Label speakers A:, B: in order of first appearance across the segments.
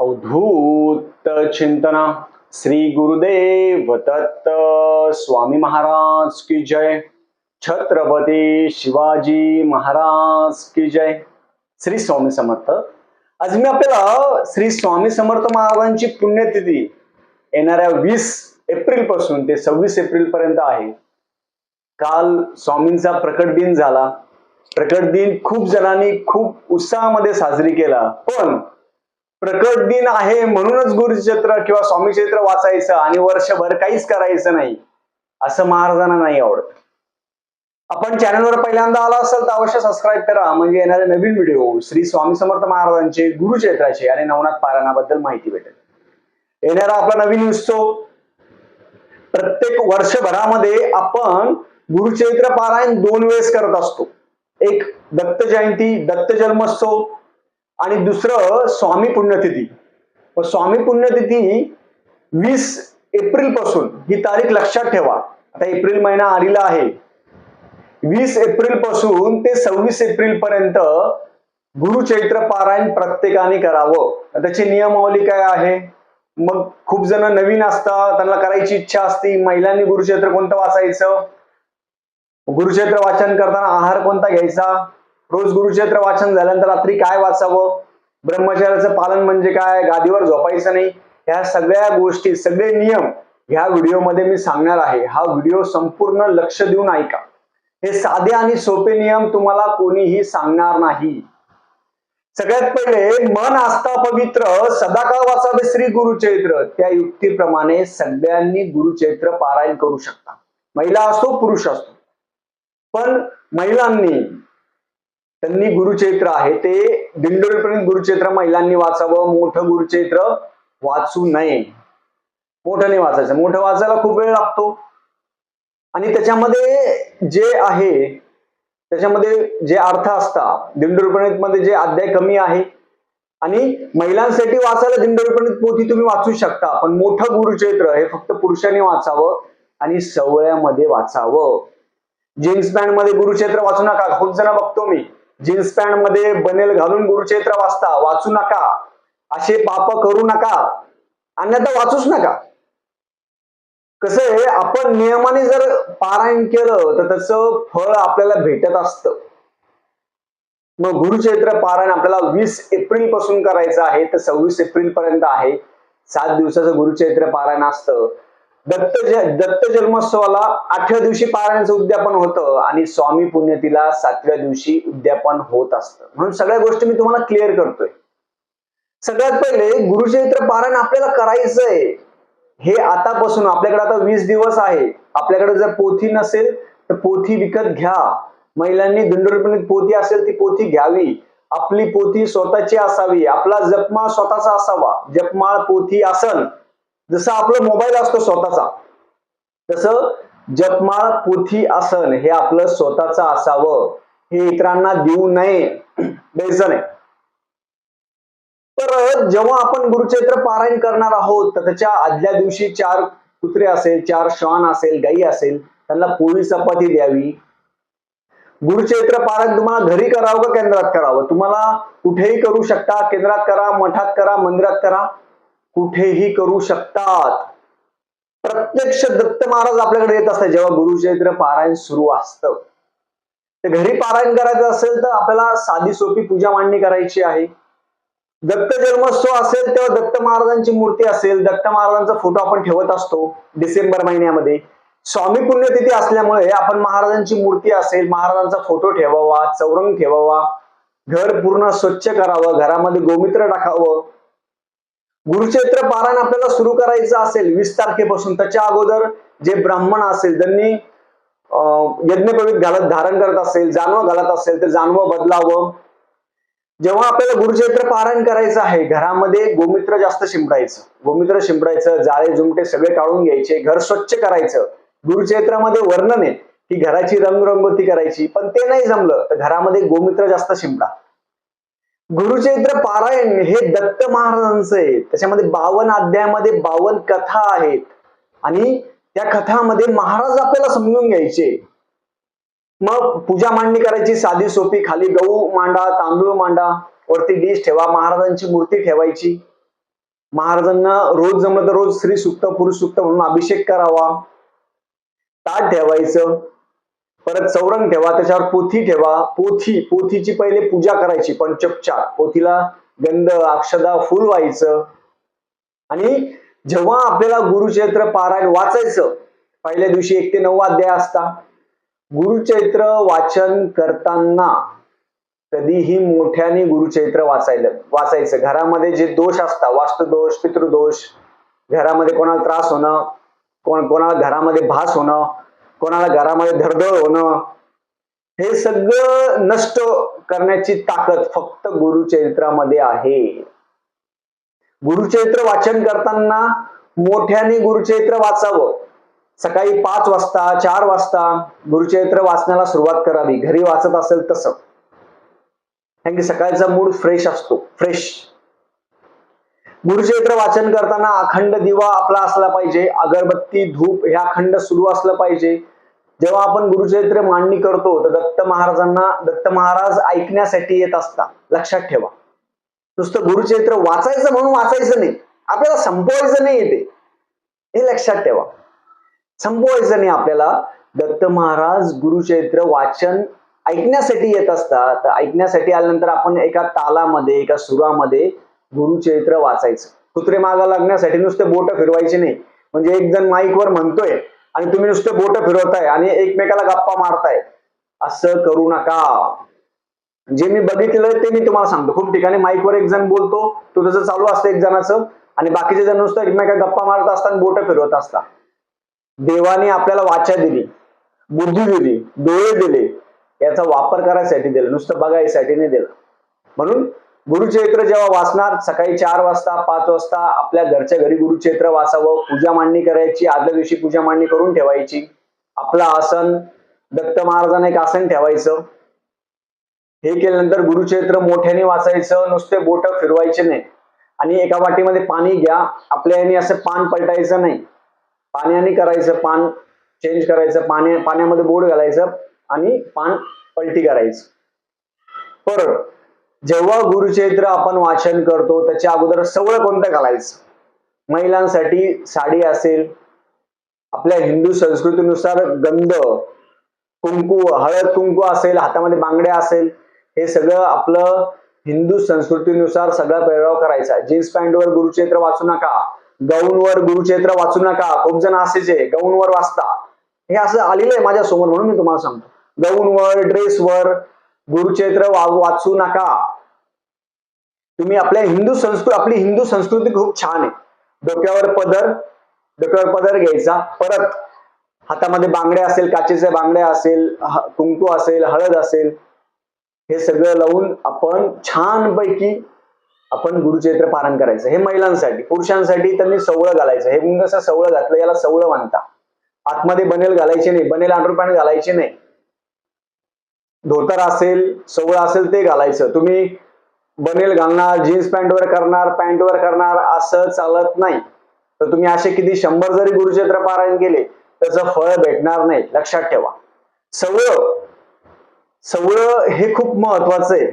A: अवधूत चिंतना। श्री गुरुदेव दत्त स्वामी महाराज की जय। छत्रपती शिवाजी महाराज की जय। श्री स्वामी समर्थ। आज मी आपल्याला श्री स्वामी समर्थ महाराजांची पुण्यतिथी येणाऱ्या वीस एप्रिलपासून ते सव्वीस एप्रिल पर्यंत आहे. काल स्वामींचा प्रकट दिन झाला. प्रकट दिन खूप जणांनी खूप उत्साहामध्ये साजरी केला. पण प्रकट दिन आहे म्हणूनच गुरुचरित्र किंवा स्वामी चरित्र वाचायचं आणि वर्षभर काहीच करायचं नाही. असं महाराजांना नाही आवडत. आपण चॅनलवर पहिल्यांदा आला असाल तर अवश्य सबस्क्राईब करा. म्हणजे येणारे नवीन व्हिडिओ श्री स्वामी समर्थ महाराजांचे गुरुचैत्राचे आणि नवनाथ पारायणाबद्दल माहिती भेटेल. येणारा आपला नवीन उत्सव प्रत्येक वर्षभरामध्ये आपण गुरुचरित्र पारायण दोन वेळेस करत असतो. एक दत्त जयंती दत्त जन्मोत्सव आणि दुसरं स्वामी पुण्यतिथी. व स्वामी पुण्यतिथी वीस एप्रिलपासून ही तारीख लक्षात ठेवा. आता एप्रिल महिना आलेला आहे. वीस एप्रिलपासून ते सव्वीस एप्रिल पर्यंत गुरुचैत्र पारायण प्रत्येकाने करावं. त्याची नियमावली काय आहे? मग खूप जण नवीन असतात त्यांना करायची इच्छा असती महिलांनी गुरुचैत्र कोणतं वाचायचं? गुरुचैत्र वाचन करताना आहार कोणता घ्यायचा? रोज गुरुक्षेत्र वाचन झाल्यानंतर रात्री काय वाचावं? ब्रह्मचार्याचं पालन म्हणजे काय? गादीवर झोपायचं नाही. ह्या सगळ्या गोष्टी सगळे नियम ह्या व्हिडिओमध्ये मी सांगणार आहे. हा व्हिडिओ संपूर्ण लक्ष देऊन ऐका. हे साधे आणि सोपे नियम तुम्हाला कोणीही सांगणार नाही. सगळ्यात पहिले मन आस्था पवित्र सदाकाळ वाचावे श्री गुरुचैत्र त्या युक्तीप्रमाणे सगळ्यांनी गुरुचैत्र पारायण करू शकता. महिला असो पुरुष असतो पण महिलांनी त्यांनी गुरुचैत्र आहे. ते दिंडोरीपर्यंत गुरुचैत्र महिलांनी वाचावं मोठं गुरुचैत्र वाचू नये. मोठं नाही वाचायचं. मोठं वाचायला खूप वेळ लागतो. आणि त्याच्यामध्ये जे आहे त्याच्यामध्ये जे अर्थ असतात दिंडोरीपर्यंत मध्ये जे अध्याय कमी आहे आणि महिलांसाठी वाचायला दिंडोरीपर्यंत पोथी तुम्ही वाचू शकता पण मोठं गुरुचैत्र हे फक्त पुरुषांनी वाचावं आणि सवळ्यामध्ये वाचावं. जीन्स पॅन्टमध्ये गुरुक्षेत्र वाचू नका. खूप जण बघतो मी. जीन्स पॅन्टमध्ये बनेल घालून गुरुचैत्र वाचता वाचू नका. असे पाप करू नका. अन्यथा वाचूच नका. कसं आहे आपण नियमाने जर पारायण केलं तर त्याचं फळ आपल्याला भेटत असतं. मग गुरुचैत्र पारायण आपल्याला वीस एप्रिलपासून करायचं आहे तर सव्वीस एप्रिल पर्यंत आहे. सात दिवसाचं गुरुचैत्र पारायण असतं. दत्त ज दत्त जन्मोत्सवाला आठव्या दिवशी पारायणाचं उद्यापन होतं आणि स्वामी पुण्यतीला सातव्या दिवशी उद्यापन होत असतं. म्हणून सगळ्या गोष्टी मी तुम्हाला क्लिअर करतोय. सगळ्यात पहिले गुरुचरित्र पारायण आपल्याला करायचंय. हे आतापासून आपल्याकडे आता वीस दिवस आहे. आपल्याकडे जर पोथी नसेल तर पोथी विकत घ्या. महिलांनी दिंडोरीपर्यंत पोथी असेल ती पोथी घ्यावी. आपली पोथी स्वतःची असावी. आपला जपमाळ स्वतःचा असावा. जपमाळ पोथी असल जसं आपलं मोबाईल असतो स्वतःचा तसं जपमाळ पोथी आसन हे आपलं स्वतःच असावं हे इतरांना देऊ नये द्यायचं नाही. तर जेव्हा आपण गुरुचैत्र पारायण करणार आहोत तर त्याच्या आदल्या दिवशी चार कुत्रे असेल चार श्वान असेल गाई असेल त्यांना पोळी चपाती द्यावी. गुरुचैत्र पारायण तुम्हाला घरी करावं का केंद्रात करावं? तुम्हाला कुठेही करू शकता केंद्रात करा मठात करा मंदिरात करा कुठेही करू शकतात. प्रत्यक्ष दत्त महाराज आपल्याकडे येत असतात. जेव्हा गुरुचरित्र पारायण सुरू असतं. तर घरी पारायण करायचं असेल तर आपल्याला साधी सोपी पूजा मांडणी करायची आहे. दत्त जन्मोत्सव असेल तेव्हा दत्त महाराजांची मूर्ती असेल. दत्त महाराजांचा फोटो आपण ठेवत असतो डिसेंबर महिन्यामध्ये. स्वामी पुण्यतिथी असल्यामुळे आपण महाराजांची मूर्ती असेल महाराजांचा फोटो ठेवावा चौरंग ठेवावा घर पूर्ण स्वच्छ करावं घरामध्ये गोमित्र टाकावं गुरुक्षेत्र पारायण आपल्याला सुरू करायचं असेल वीस तारखेपासून त्याच्या अगोदर जे ब्राह्मण असेल त्यांनी यज्ञपवित घालत धारण करत असेल जानवं घालत असेल तर जानवं बदलावं. जेव्हा आपल्याला गुरुक्षेत्र पारायण करायचं आहे घरामध्ये गोमित्र जास्त शिंपडायचं. गोमित्र शिंपडायचं जाळे जुमटे सगळे काढून घ्यायचे घर स्वच्छ करायचं. गुरुक्षेत्रामध्ये वर्णन आहे की घराची रंगरंगोती करायची पण ते नाही जमलं तर घरामध्ये गोमित्र जास्त शिंपडा. गुरुचरित्र पारायण हे दत्त महाराजांचं आहे. त्याच्यामध्ये बावन अध्यायामध्ये बावन कथा आहेत. आणि त्या कथामध्ये महाराज आपल्याला समजून घ्यायचे. मग पूजा मांडणी करायची साधी सोपी खाली गहू मांडा तांदूळ मांडा वरती डिश ठेवा महाराजांची मूर्ती ठेवायची. महाराजांना रोज जमलं तर रोज श्री सुक्त पुरुष सुक्त म्हणून अभिषेक करावा. ताट ठेवायचं. परत चौरंग ठेवा त्याच्यावर पोथी ठेवा. पोथी पोथीची पहिले पूजा करायची पंचोपचार. पोथीला गंध अक्षदा फुल व्हायचं. आणि जेव्हा आपल्याला गुरुचैत्र पारायण वाचायचं पहिल्या दिवशी एक ते नऊ अध्याय असता. गुरुचैत्र वाचन करताना कधीही मोठ्याने गुरुचैत्र वाचायला वाचायचं. घरामध्ये जे दोष असतात वास्तुदोष पितृदोष घरामध्ये कोणाला त्रास होणं कोण कोणाला घरामध्ये भास होणं कोणाला घरामध्ये धडधड होणं हे सगळं नष्ट करण्याची ताकद फक्त गुरुचरित्रामध्ये आहे. गुरुचरित्र वाचन करताना मोठ्याने गुरुचरित्र वाचावं. सकाळी पाच वाजता चार वाजता गुरुचरित्र वाचण्याला सुरुवात करावी. घरी वाचत असेल तसं. कारण की सकाळचा मूड फ्रेश असतो. फ्रेश गुरुचरित्र वाचन करताना अखंड दिवा आपला असला पाहिजे. अगरबत्ती धूप हे अखंड सुरू असलं पाहिजे. जेव्हा आपण गुरुचरित्र मांडणी करतो तर दत्त महाराजांना दत्त महाराज ऐकण्यासाठी येत असता लक्षात ठेवा. नुसतं गुरुचरित्र वाचायचं म्हणून वाचायचं नाही. आपल्याला संपवायचं नाही येते हे लक्षात ठेवा. संपवायचं नाही आपल्याला. दत्त महाराज गुरुचरित्र वाचन ऐकण्यासाठी येत असतात. ऐकण्यासाठी आल्यानंतर आपण एका तालामध्ये एका सुरामध्ये गुरुचरित्र वाचायचं. कुत्रे मागा लागण्यासाठी नुसते बोट फिरवायचे नाही. म्हणजे एक जण माईकवर म्हणतोय आणि तुम्ही नुसते बोट फिरवताय आणि एकमेकाला गप्पा मारताय. असं करू नका. जे मी बघितलं ते मी तुम्हाला सांगतो. खूप ठिकाणी माईकवर एक जण बोलतो तो त्याचं चालू असतं एक जणाचं आणि बाकीचे जण नुसतं एकमेका गप्पा मारत असतात बोट फिरवत असतात. देवाने आपल्याला वाचा दिली बुद्धी दिली डोळे दिले याचा वापर करायसाठी दिला नुसतं बघायसाठी नाही दिलं. म्हणून गुरुचरित्र जेव्हा वाचणार सकाळी चार वाजता पाच वाजता आपल्या घरच्या घरी गुरुचरित्र वाचावं पूजा मांडणी करायची आदल्या दिवशी पूजा मांडणी करून ठेवायची. आपलं आसन दत्त महाराजांना एक आसन ठेवायचं. हे केल्यानंतर गुरुचरित्र मोठ्याने वाचायचं नुसते बोट फिरवायचे नाही. आणि एका वाटीमध्ये पाणी घ्या आपल्या याने असं पान पलटायचं नाही. पाण्याने करायचं पान चेंज करायचं पाण्या पाण्यामध्ये बोट घालायचं आणि पान पलटी करायचं. परत जेव्हा गुरुचरित्र आपण वाचन करतो त्याच्या अगोदर सवळ कोणतं घालायचं? महिलांसाठी साडी असेल आपल्या हिंदू संस्कृतीनुसार गंध कुंकू हळद कुंकू असेल हातामध्ये बांगड्या असेल हे सगळं आपलं हिंदू संस्कृतीनुसार सगळा पेहराव करायचा. जीन्स पॅन्टवर गुरुचरित्र वाचू नका गाऊनवर गुरुचरित्र वाचू नका. खूप जण असेच आहे गाऊनवर वाचता. हे असं आलेलं आहे माझ्यासमोर म्हणून मी तुम्हाला सांगतो. गाऊनवर ड्रेसवर गुरुचरित्र वा वाचू नका. तुम्ही आपल्या हिंदू संस्कृती आपली हिंदू संस्कृती खूप छान आहे. डोक्यावर पदर डोक्यावर पदर घ्यायचा. परत हातामध्ये बांगड्या असेल काचेचे बांगड्या असेल कुंकू असेल हळद असेल हे सगळं लावून आपण छानपैकी आपण गुरुचरित्र पारण करायचं. हे महिलांसाठी पुरुषांसाठी त्यांनी सवळं घालायचं. हे कसं सवळं घातलं याला सवळं म्हणता आतमध्ये बनेल घालायचे नाही बनेल अंडरपॅन्ट घालायचे नाही. धोतर असेल सवळ असेल ते घालायचं. तुम्ही बनेल घालणार जीन्स पॅन्टवर करणार पॅन्टवर करणार असं चालत नाही. तर तुम्ही असे किती शंभर जरी गुरुक्षेत्र पारायण केले त्याचं फळ भेटणार नाही. लक्षात ठेवा. सवळं सवळं हे खूप महत्वाचं आहे.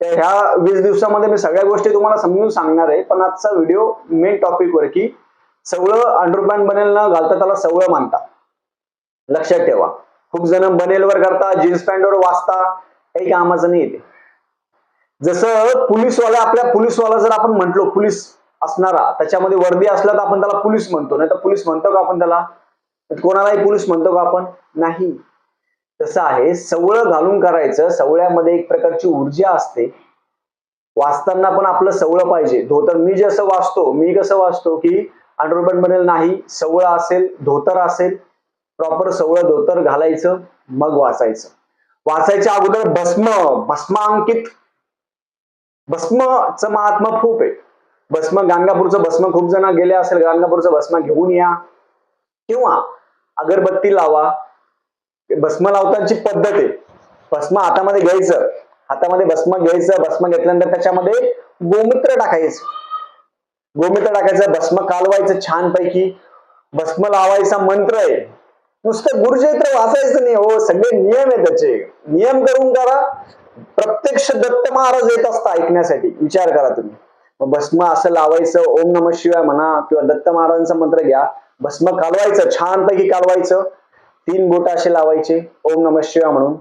A: तर ह्या वीस दिवसामध्ये मी सगळ्या गोष्टी तुम्हाला समजून सांगणार आहे पण आजचा व्हिडिओ मेन टॉपिकवर की सवळं अंडरपॅन्ट बनेल न घालता त्याला सवळं मानता. लक्षात ठेवा. खूप जण बनेलवर करता जीन्स पॅन्टवर वाचता काही कामाचं नाही येते जसं पोलीसवाला आपल्या पोलीसवाला जर आपण म्हंटलो पोलीस असणारा त्याच्यामध्ये वर्दी असला तर आपण त्याला पोलीस म्हणतो नाही तर पोलीस म्हणतो का आपण त्याला? कोणालाही पोलीस म्हणतो का आपण? नाही. तसं आहे सवळं घालून करायचं सवळ्यामध्ये एक प्रकारची ऊर्जा असते. वाचताना पण आपलं सवळं पाहिजे. धोतर मी जसं वाचतो मी कसं वाचतो की अंडरपॅन्ट बनेल नाही सवळं असेल धोतर असेल प्रॉपर सवळं धोतर घालायचं मग वाचायचं. वाचायच्या अगोदर भस्म भस्मांकित भस्मचं महात्मा खूप आहे भस्म गाणगापूरचं भस्म खूप जण गेले असेल गाणगापूरचं भस्म घेऊन या. किंवा अगरबत्ती लावा. भस्म लावताची पद्धत आहे. भस्म हातामध्ये घ्यायचं. हातामध्ये भस्म घ्यायचं भस्म घेतल्यानंतर त्याच्यामध्ये गोमूत्र टाकायचं. गोमूत्र टाकायचं भस्म कालवायचं छानपैकी. भस्म लावायचा मंत्र आहे. नुसतं गुरुचैत्र वाचायचं नाही हो. सगळे नियम आहे त्याचे. नियम करून करा. प्रत्यक्ष दत्त महाराज येत असता ऐकण्यासाठी. विचार करा तुम्ही. भस्म असं लावायचं ओम नम शिवाय म्हणा किंवा दत्त महाराजांचा मंत्र घ्या. भस्म कालवायचं छानपैकी कालवायचं. तीन बोट असे लावायचे ओम नम शिवाय म्हणून.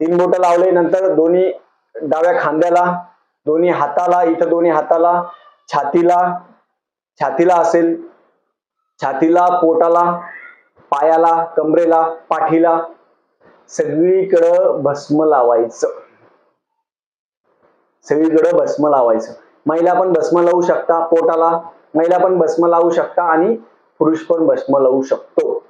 A: तीन बोट लावले नंतर दोन्ही डाव्या खांद्याला दोन्ही हाताला इथं दोन्ही हाताला छातीला छातीला असेल छातीला पोटाला पायाला कमरेला पाठीला सगळीकडं भस्म लावायचं. सगळीकडं भस्म लावायचं. महिला पण भस्म लावू शकता पोटाला महिला पण भस्म लावू शकता आणि पुरुष पण भस्म लावू शकतो.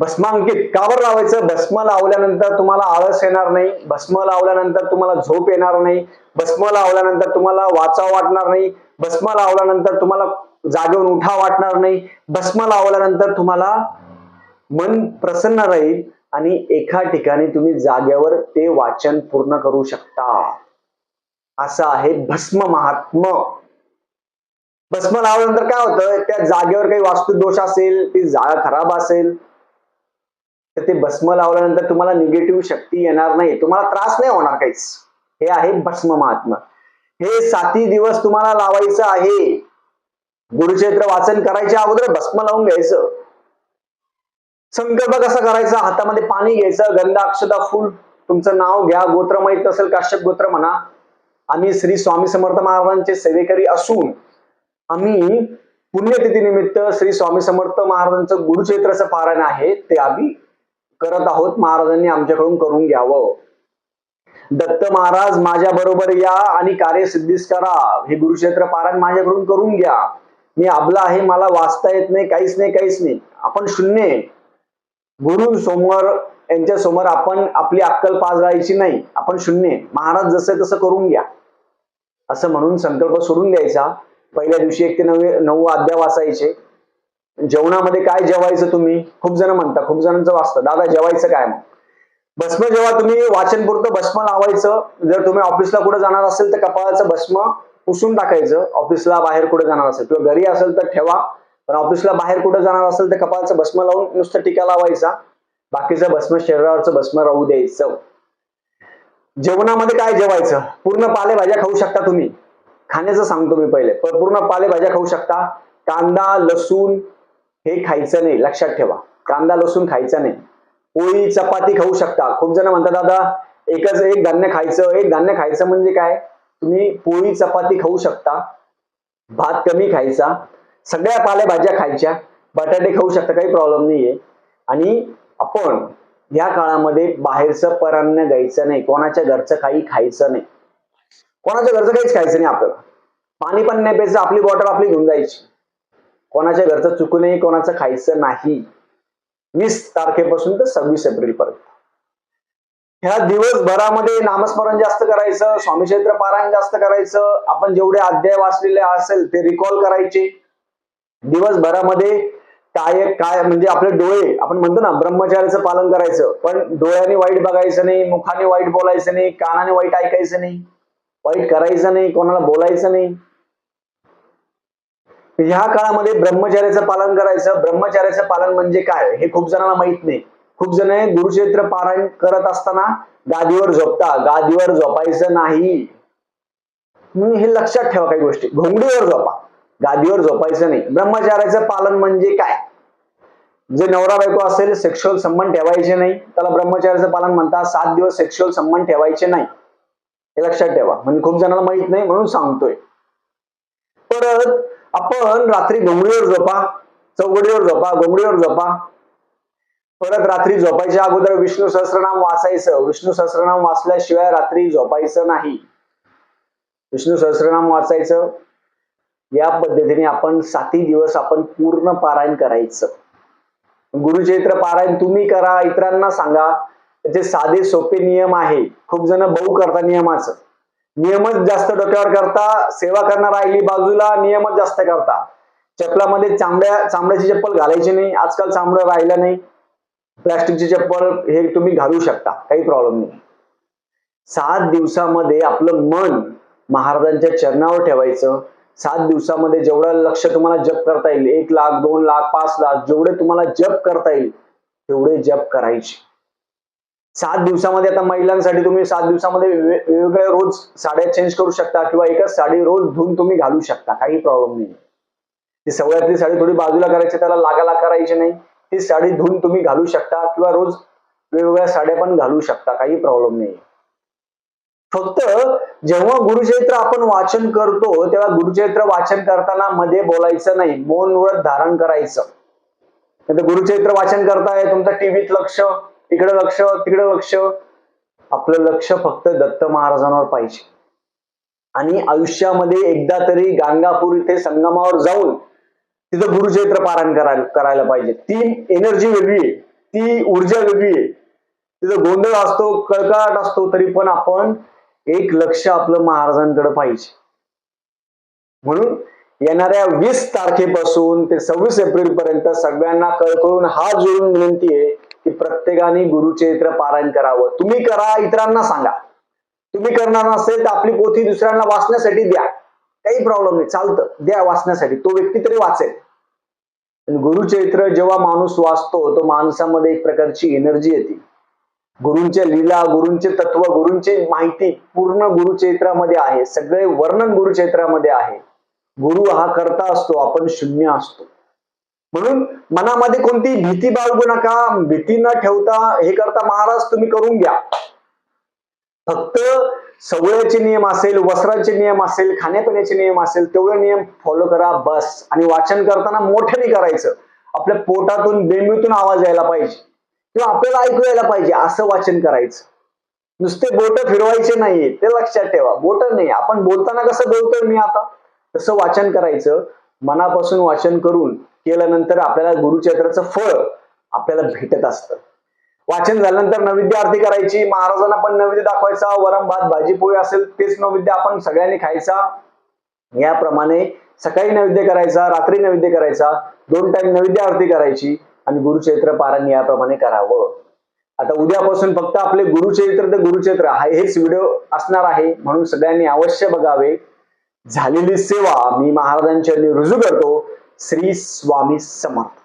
A: भस्मांकित. कावर लावायचं? भस्म लावल्यानंतर तुम्हाला आळस येणार नाही. भस्म लावल्यानंतर तुम्हाला झोप येणार नाही. भस्म लावल्यानंतर तुम्हाला वाचा वाटणार नाही. भस्म लावल्यानंतर तुम्हाला जागेवर उठा वाटणार नाही. भस्म लावल्यानंतर तुम्हाला मन प्रसन्न राहील. आणि एका ठिकाणी तुम्ही जागेवर ते वाचन पूर्ण करू शकता. असं आहे भस्म महात्म. भस्म लावल्यानंतर काय होतं? त्या जागेवर काही वास्तुदोष असेल ती जागा खराब असेल तर ते भस्म लावल्यानंतर तुम्हाला निगेटिव्ह शक्ती येणार नाही. तुम्हाला त्रास नाही होणार काहीच. हे आहे भस्म महात्मा. हे साती दिवस तुम्हाला लावायचं आहे. गुरुचैत्र वाचन करायच्या अगोदर भस्म लावून घ्यायचं. संकल्प कसा करायचा? हातामध्ये पाणी घ्यायचं गंधा अक्षता फुल. तुमचं नाव घ्या. गोत्र माहीत नसेल काश्यप गोत्र म्हणा. आम्ही श्री स्वामी समर्थ महाराजांचे सेवेकरी असून आम्ही पुण्यतिथी निमित्त श्री स्वामी समर्थ महाराजांचं गुरुचैत्राचं पारायण आहे ते आम्ही करत आहोत. महाराजांनी आमच्याकडून करून घ्यावं. दत्त महाराज माझ्या बरोबर या आणि कार्यसिद्धीस करा. हे गुरुक्षेत्र पारायण माझ्याकडून करून घ्या. मी आपला आहे मला वाचता येत नाही काहीच नाही काहीच नाही. आपण शून्य आहे. गुरु समोर यांच्या समोर आपण आपली अक्कल पाच राहायची नाही. आपण शून्य महाराज जसं तसं करून घ्या. असं म्हणून संकल्प सोडून द्यायचा. पहिल्या दिवशी एक ते नवे नऊ अध्याय वाचायचे. जेवणामध्ये काय जेवायचं तुम्ही? खूप जण म्हणता खूप जणांचं वाचतं दादा जेवायचं काय मग? भस्म जेव्हा तुम्ही वाचन पुरतं भस्म लावायचं. जर तुम्ही ऑफिसला कुठे जाणार असेल तर कपाळाचं भस्म पुसून टाकायचं. ऑफिसला बाहेर कुठे जाणार असेल. किंवा घरी असेल तर ठेवा. पण ऑफिसला बाहेर कुठं जाणार असेल तर कपाळाचं भस्म लावून नुसतं टिका लावायचा. बाकीचं भस्म शरीरावरचं भस्म राहू द्यायचं. जेवणामध्ये काय जेवायचं? पूर्ण पालेभाज्या खाऊ शकता तुम्ही. खाण्याचं सांगतो मी पहिले. पण पूर्ण पालेभाज्या खाऊ शकता. कांदा लसूण हे खायचं नाही. लक्षात ठेवा. कांदा लसूण खायचा नाही. पोळी चपाती खाऊ शकता. खूप जण म्हणतात दादा एकच एक धान्य खायचं एक धान्य खायचं म्हणजे काय? तुम्ही पोळी चपाती खाऊ शकता. भात कमी खायचा. सगळ्या पालेभाज्या खायच्या. बटाटे खाऊ शकता काही प्रॉब्लेम नाहीये. आणि आपण या काळामध्ये बाहेरचं परान्न द्यायचं नाही. कोणाच्या घरचं काही खायचं नाही. कोणाच्या घरचं काहीच खायचं नाही आपल्याला. पाणी पण नाही प्यायचं आपली बॉटल आपली घेऊन जायची. कोणाच्या घरचं चुकूनही कोणाचं खायचं नाही. वीस तारखेपासून तर सव्वीस एप्रिल पर्यंत. ह्या दिवसभरामध्ये नामस्मरण जास्त करायचं स्वामी क्षेत्र पारायण जास्त करायचं. आपण जेवढे अध्याय वाचलेले असेल ते रिकॉल करायचे. दिवसभरामध्ये काय काय म्हणजे आपले डोळे आपण म्हणतो ना ब्रह्मचार्याचं पालन करायचं पण डोळ्याने वाईट बघायचं नाही मुखाने वाईट बोलायचं नाही कानाने वाईट ऐकायचं नाही वाईट करायचं नाही कोणाला बोलायचं नाही. ह्या काळामध्ये ब्रह्मचार्याचं पालन करायचं ब्रह्मचार्याचं पालन म्हणजे काय हे खूप जणांना माहीत नाही. खूप जण गुरुक्षेत्र पारायण करत असताना गादीवर झोपता गादीवर झोपायचं नाही. हे लक्षात ठेवा काही गोष्टी. घोंगडीवर झोपा. गादीवर झोपायचं नाही. ब्रह्मचार्याचं पालन म्हणजे काय? जे नवरा बायको असेल सेक्शुअल संबंध ठेवायचे नाही. त्याला ब्रह्मचार्याचं पालन म्हणतात सात दिवस सेक्शुअल संबंध ठेवायचे नाही. हे लक्षात ठेवा. म्हणजे खूप जणांना माहीत नाही म्हणून सांगतोय. परत आपण रात्री घोंगडीवर झोपा चौघडीवर झोपा घोंगडीवर झोपा. परत रात्री झोपायच्या अगोदर विष्णू सहस्रनाम वाचायचं. विष्णू सहस्रनाम वाचल्याशिवाय रात्री झोपायचं नाही. विष्णू सहस्रनाम वाचायचं. या पद्धतीने आपण साती दिवस आपण पूर्ण पारायण करायचं. गुरुचरित्र पारायण तुम्ही करा इतरांना सांगा. त्याचे साधे सोपे नियम आहे. खूप जण बहु करता नियमाचं. नियमच जास्त डोक्यावर करता सेवा करणार राहिली बाजूला नियमच जास्त करता. चपलामध्ये चांबड्या चांबड्याची चप्पल घालायची नाही. आजकाल चांबडं राहिलं नाही. प्लास्टिकची चप्पल हे तुम्ही घालू शकता. काही प्रॉब्लेम नाही. सात दिवसामध्ये आपलं मन महाराजांच्या चरणावर ठेवायचं. सात दिवसामध्ये जेवढं लक्ष तुम्हाला जप करता येईल एक लाख दोन लाख पाच लाख जेवढे तुम्हाला जप करता येईल तेवढे जप करायचे. सात दिवसामध्ये आता महिलांसाठी तुम्ही सात दिवसामध्ये वेगवेगळ्या रोज साड्या चेंज करू शकता किंवा एकच साडी रोज धुवून तुम्ही घालू शकता काही प्रॉब्लेम नाही. ती सवळ्यातली साडी थोडी बाजूला करायची त्याला लागाला करायची नाही. ती साडी धुवून तुम्ही घालू शकता किंवा रोज वेगवेगळ्या साड्या पण घालू शकता काही प्रॉब्लेम नाही. फक्त जेव्हा गुरुचरित्र आपण वाचन करतो तेव्हा गुरुचरित्र वाचन करताना मध्ये बोलायचं नाही मौन व्रत धारण करायचं. गुरुचरित्र वाचन करताय तुमचं टीव्हीत लक्ष तिकडे लक्ष तिकडे लक्ष. आपलं लक्ष फक्त दत्त महाराजांवर पाहिजे. आणि आयुष्यामध्ये एकदा तरी गाणगापूर इथे संगमावर जाऊन तिथं गुरुचरित्र पारायण करायला करायला पाहिजे. ती एनर्जी वेगळी आहे ती ऊर्जा वेगळी आहे. तिथं गोंधळ असतो कळकळाट असतो तरी पण आपण एक लक्ष आपलं महाराजांकडे पाहिजे. म्हणून येणाऱ्या वीस तारखेपासून ते सव्वीस एप्रिल पर्यंत सगळ्यांना कळकळून हा जोडून विनंती आहे की प्रत्येकाने गुरुचरित्र पारायण करावं. तुम्ही करा इतरांना सांगा. तुम्ही करणार नसेल तर आपली पोथी दुसऱ्यांना वाचण्यासाठी द्या. काही प्रॉब्लेम नाही चालतं. द्या वाचण्यासाठी. तो व्यक्ती तरी वाचेल. पण गुरुचरित्र जेव्हा माणूस वाचतो तो माणसामध्ये एक प्रकारची एनर्जी येते. गुरुंच्या लीला गुरुंचे तत्व गुरुंची माहिती पूर्ण गुरुचरित्रामध्ये आहे. सगळे वर्णन गुरुचरित्रामध्ये आहे. गुरु हा करता असतो आपण शून्य असतो. म्हणून मनामध्ये कोणती भीती बाळगू नका. भीती न ठेवता हे करता महाराज तुम्ही करून घ्या. फक्त सवयचे नियम असेल वस्त्राचे नियम असेल खाण्यापिण्याचे नियम असेल तेवढे नियम फॉलो करा बस. आणि वाचन करताना मोठ्याने करायचं. आपल्या पोटातून बेंबीतून आवाज यायला पाहिजे. किंवा आपल्याला ऐकू यायला पाहिजे असं वाचन करायचं. नुसते बोट फिरवायचे नाही ते लक्षात ठेवा. बोट नाही. आपण बोलताना कसं बोलतोय मी आता? तसं वाचन करायचं. मनापासून वाचन करून केल्यानंतर आपल्याला गुरुचरित्राचं फळ आपल्याला भेटत असतं. वाचन झाल्यानंतर नैवेद्य आरती करायची. महाराजांना पण नैवेद्य दाखवायचा. वरम भात भाजी पोळी असेल तेच नैवेद्य आपण सगळ्यांनी खायचा. याप्रमाणे सकाळी नैवेद्य करायचा रात्री नैवेद्य करायचा दोन टाइम नैवेद्य आरती करायची. आणि गुरुचरित्र पारायण याप्रमाणे करावं. आता उद्यापासून फक्त आपले गुरुचरित्र ते गुरुचरित्र हा हेच व्हिडिओ असणार आहे. म्हणून सगळ्यांनी अवश्य बघावे. झालेली सेवा मी महाराजांच्या रुजू करतो. श्री स्वामी समर्थ.